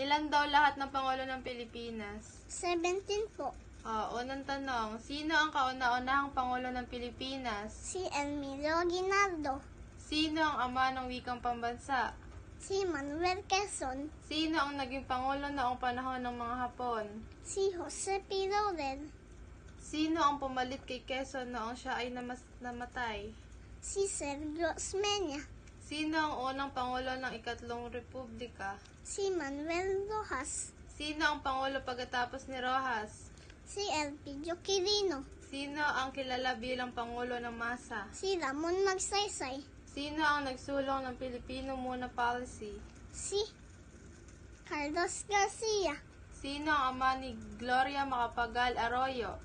Ilan daw lahat ng Pangulo ng Pilipinas? 17 po. Oh, unang tanong, sino ang kauna-unahang Pangulo ng Pilipinas? Si Emilio Aguinaldo. Sino ang ama ng wikang pambansa? Si Manuel Quezon. Sino ang naging Pangulo noong panahon ng mga Hapon? Si Jose P. Laurel. Sino ang pumalit kay Quezon noong siya ay namas- namatay? Si Sergio Osmeña. Sino ang unang Pangulo ng Ikatlong Republika? Si Manuel Rojas. Sino ang Pangulo pagkatapos ni Rojas? Si Elpidio Quirino. Sino ang kilala bilang Pangulo ng Masa? Si Ramon Magsaysay. Sino ang nagsulong ng Pilipino Muna Policy? Si Carlos Garcia. Sino ang ama ni Gloria Macapagal Arroyo?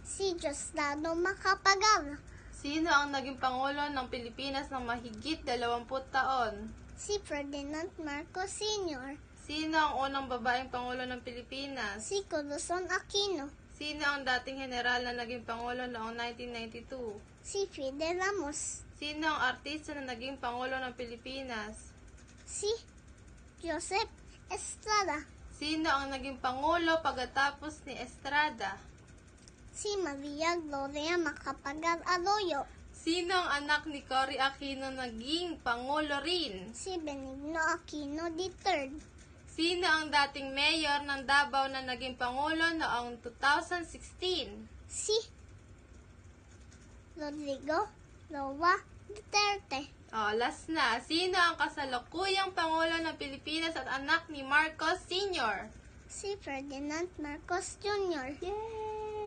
Si Diosdado Macapagal. Sino ang naging Pangulo ng Pilipinas ng mahigit 20 taon? Si Ferdinand Marcos Sr. Sino ang unang babaeng Pangulo ng Pilipinas? Si Corazon Aquino. Sino ang dating general na naging Pangulo noong 1992? Si Fidel Ramos. Sino ang artista na naging Pangulo ng Pilipinas? Si Joseph Estrada. Sino ang naging Pangulo pagkatapos ni Estrada? Si Maria Gloria Macapagal Arroyo. Sino ang anak ni Cory Aquino naging Pangulo rin? Si Benigno Aquino III. Sino ang dating mayor ng Davao na naging Pangulo noong 2016? Si Rodrigo Roa Duterte. Oh, last na. Sino ang kasalukuyang Pangulo ng Pilipinas at anak ni Marcos Sr.? Si Ferdinand Marcos Jr. Yay!